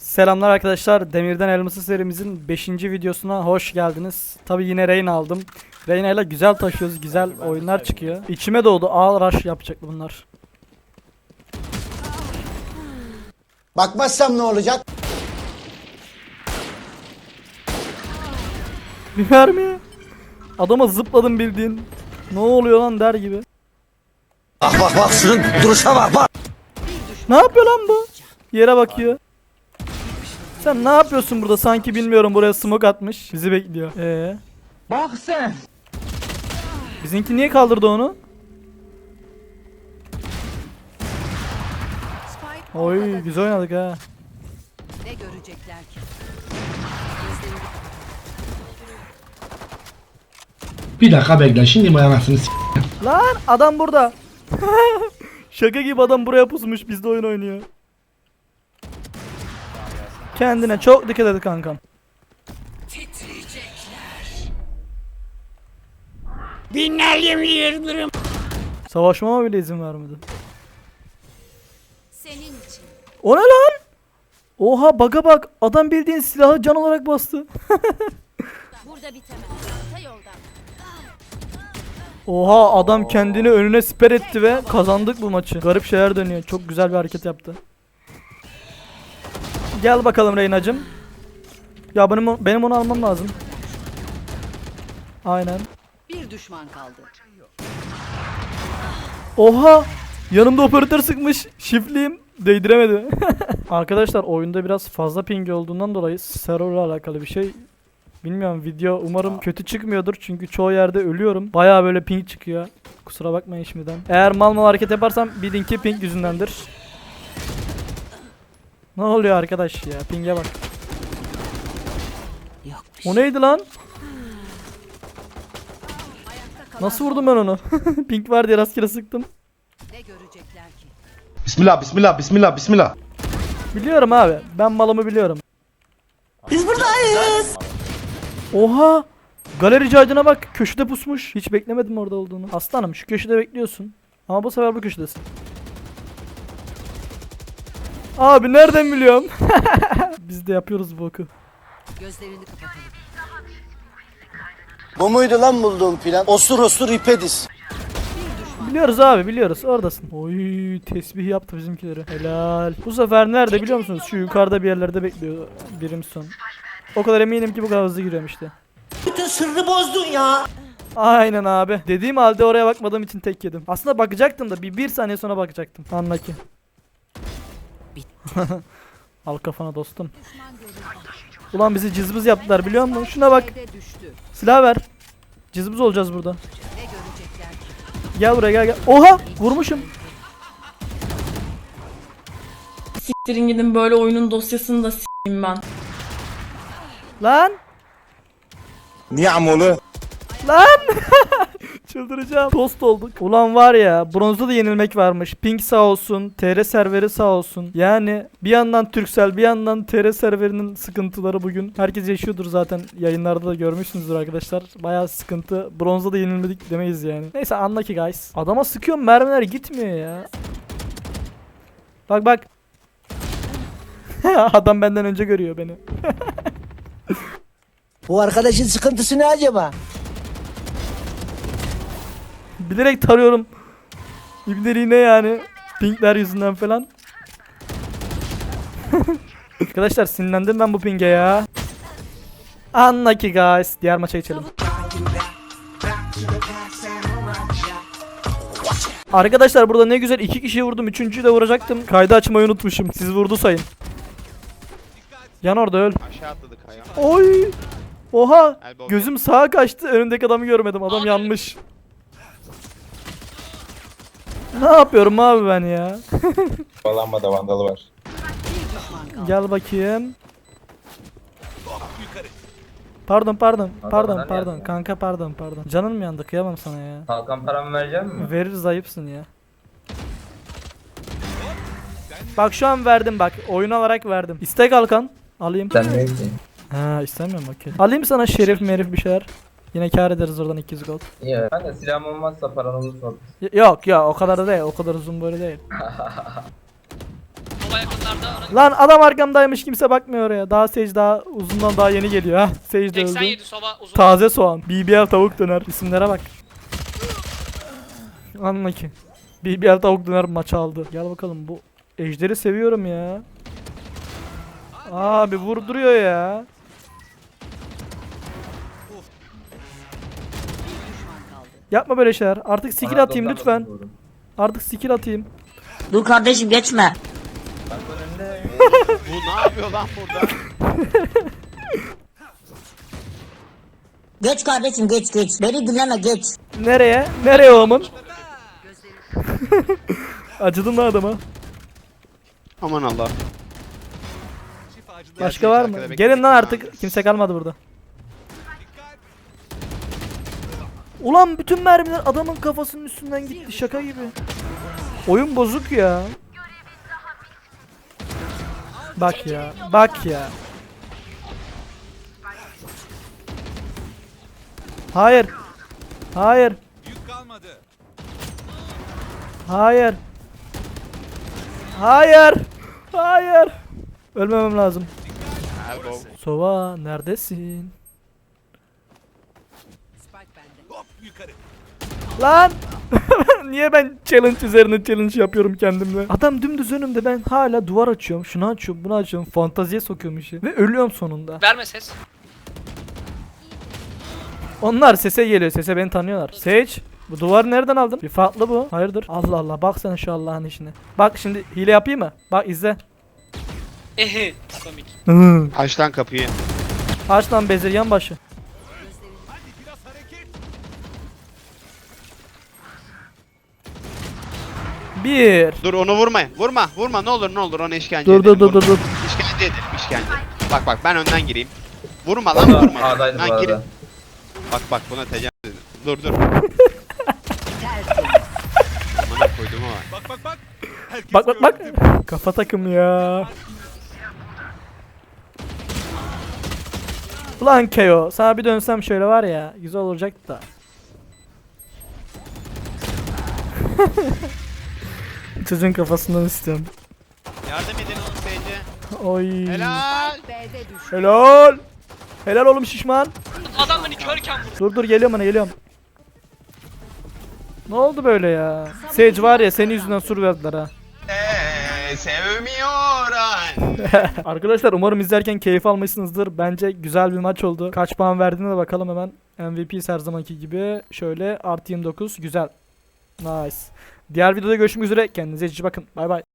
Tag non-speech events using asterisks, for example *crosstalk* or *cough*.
Selamlar arkadaşlar. Demirden Elması serimizin 5. videosuna hoş geldiniz. Tabi yine Reyna aldım. Reyna ile güzel taşıyoruz. Güzel oyunlar çıkıyor. İçime doğdu. Ağır rush yapacak bunlar. Bakmazsam ne olacak? Bir mermi. Adama zıpladım bildiğin. Ne oluyor lan der gibi. Bak bak bak şunun duruşa bak bak. Ne yapıyor lan bu? Yere bakıyor. Sen ne yapıyorsun burada? Sanki bilmiyorum buraya smoke atmış. Bizi bekliyor. Ee. Bak sen. Bizimki niye kaldırdı onu? Oy güzel oynadık ha. Ne görecekler ki? Bir dakika bekle şimdi bu anasını s- Lan adam burada. *laughs* Şaka gibi adam buraya pusmuş bizde oyun oynuyor. Kendine çok dikkat et kankam. Savaşmama bile izin vermedi. Senin için. O ne lan? Oha baga bak adam bildiğin silahı can olarak bastı. *laughs* Burada bitemez. Ta yoldan. Oha adam kendini önüne siper etti ve kazandık bu maçı. Garip şeyler dönüyor. Çok güzel bir hareket yaptı. Gel bakalım Reynacım. Ya benim benim onu almam lazım. Aynen. Bir düşman kaldı. Oha! Yanımda operatör sıkmış. Şifliyim. Değdiremedi. *laughs* Arkadaşlar oyunda biraz fazla ping olduğundan dolayı serverla alakalı bir şey. Bilmiyorum video umarım kötü çıkmıyordur çünkü çoğu yerde ölüyorum. Baya böyle ping çıkıyor. Kusura bakmayın şimdiden. Eğer mal mal hareket yaparsam bilin ki ping yüzündendir. Ne oluyor arkadaş ya? Ping'e bak. Yok. O neydi lan? Nasıl vurdum ben onu? *laughs* ping var diye rastgele sıktım. Ne görecekler ki? Bismillah bismillah bismillah bismillah. Biliyorum abi. Ben malımı biliyorum. Biz buradayız. Oha! Galeri caydına bak. Köşede pusmuş. Hiç beklemedim orada olduğunu. Aslanım şu köşede bekliyorsun. Ama bu sefer bu köşedesin. Abi nereden biliyorum? *laughs* Biz de yapıyoruz bu oku. Gözlerini kapatalım. Bu muydu lan bulduğum plan? Osur osur ipediz. Biliyoruz abi biliyoruz. Oradasın. Oy tesbih yaptı bizimkileri. Helal. Bu sefer nerede biliyor musunuz? Şu yukarıda bir yerlerde bekliyor birim son. O kadar eminim ki bu kadar hızlı giriyorum işte. Bütün sırrı bozdun ya. Aynen abi. Dediğim halde oraya bakmadığım için tek yedim. Aslında bakacaktım da bir, bir saniye sonra bakacaktım. Anla ki. *laughs* Al kafana dostum. Ulan bizi cızbız yaptılar biliyor musun? Şuna bak. Silah ver. Cızbız olacağız burada. Ne görecekler ki? Gel buraya gel gel. Oha! Vurmuşum. Siktirin gidin böyle oyunun dosyasını da s**eyim ben. Lan! Niye amolu? Lan! *laughs* Çıldıracağım. Tost olduk. Ulan var ya bronzda da yenilmek varmış. Pink sağ olsun. TR serveri sağ olsun. Yani bir yandan Turkcell bir yandan TR serverinin sıkıntıları bugün. Herkes yaşıyordur zaten. Yayınlarda da görmüşsünüzdür arkadaşlar. Bayağı sıkıntı. Bronzda da yenilmedik demeyiz yani. Neyse anla ki guys. Adama sıkıyorum mermiler gitmiyor ya. Bak bak. *laughs* Adam benden önce görüyor beni. *laughs* Bu arkadaşın sıkıntısı ne acaba? Bilerek tarıyorum. İbneliğine yani. Pinkler yüzünden falan. *laughs* Arkadaşlar sinirlendim ben bu pinge ya. Anla ki guys. Diğer maça geçelim. Arkadaşlar burada ne güzel iki kişiyi vurdum. Üçüncüyü de vuracaktım. Kaydı açmayı unutmuşum. Siz vurdu sayın. Yan orada öl. Aşağı atladık hayvan. Oy. Oha. Gözüm sağa kaçtı. Önümdeki adamı görmedim. Adam yanmış. Ne yapıyorum abi ben ya? *laughs* Bağlanmada vandalı var. Gel bakayım. Pardon pardon pardon pardon kanka pardon pardon. Canın mı yandı kıyamam sana ya. Kalkan paramı verecek mi? Veririz ayıpsın ya. Bak şu an verdim bak oyun olarak verdim. İstek Alkan. Alayım. Sen ne için? Ha istemiyorum okey. Alayım sana şerif merif bir şeyler. Yine kar ederiz oradan 200 gold. İyi. Ben de silahım olmazsa paran olursa. Y- yok ya o kadar da değil o kadar uzun böyle değil. Yakınlarda. *laughs* Lan adam arkamdaymış kimse bakmıyor oraya. Daha Sage daha uzundan daha yeni geliyor ha. Sage de öldü. 87 Sova uzun. Taze soğan. BBL tavuk döner. İsimlere bak. Anla ki. BBL tavuk döner maçı aldı. Gel bakalım bu ejderi seviyorum ya. Abi vurduruyor ya. Yapma böyle şeyler. Artık skill Bana atayım lütfen. vurdum. Artık skill atayım. Dur kardeşim geçme. Bu ne yapıyor lan burada? *laughs* Geç kardeşim geç geç. Beni dinleme geç. Nereye? Nereye oğlum? *laughs* Acıdın mı adama? Aman Allah. Başka var mı? Gelin lan artık. Kimse kalmadı burada. Ulan bütün mermiler adamın kafasının üstünden gitti şaka gibi. Oyun bozuk ya. Bak ya, bak ya. Hayır. Hayır. Hayır. Hayır. Hayır. Ölmemem lazım. Sova neredesin? Bende. Lan! *laughs* Niye ben challenge üzerine challenge yapıyorum kendimle? Adam dümdüz önümde ben hala duvar açıyorum. Şunu açıyorum, bunu açıyorum. Fantaziye sokuyorum işi. Ve ölüyorum sonunda. Verme ses. Onlar sese geliyor. Sese beni tanıyorlar. Sage, bu duvarı nereden aldın? Bir farklı bu. Hayırdır? Allah Allah. Bak sen şu Allah'ın işine. Bak şimdi hile yapayım mı? Bak izle. Ehe. Komik. Aç lan kapıyı. Aç lan bezir yan başı. Bir. Dur onu vurma. Vurma. Vurma ne olur ne olur onu işkence Dur dur edelim, dur dur vurma. dur. İşkence edelim işkence. Bak bak ben önden gireyim. Vurma lan vurma. A'daydı bu Lan gir. arada. Bak bak buna tecavüz edin. Dur dur. Tertemiz. *laughs* Amına koydum ama. Bak bak bak. Kafa takım ya. Ulan Keo sana bir dönsem şöyle var ya güzel olacaktı da. *laughs* Çocuğun kafasından istiyorum. Yardım edin oğlum seyirci. Oy. Helal. B'de düş. Helal. Helal oğlum şişman. Adam beni körken vurdu. Dur dur geliyorum bana geliyorum. Ne oldu böyle ya? Sage var ya senin yüzünden sur verdiler ha. Eee sevmiyorum. *laughs* Arkadaşlar umarım izlerken keyif almışsınızdır. Bence güzel bir maç oldu. Kaç puan verdiğine de bakalım hemen. MVP her zamanki gibi. Şöyle artı 29 güzel. Nice. Diğer videoda görüşmek üzere. Kendinize iyi bakın. Bay bay.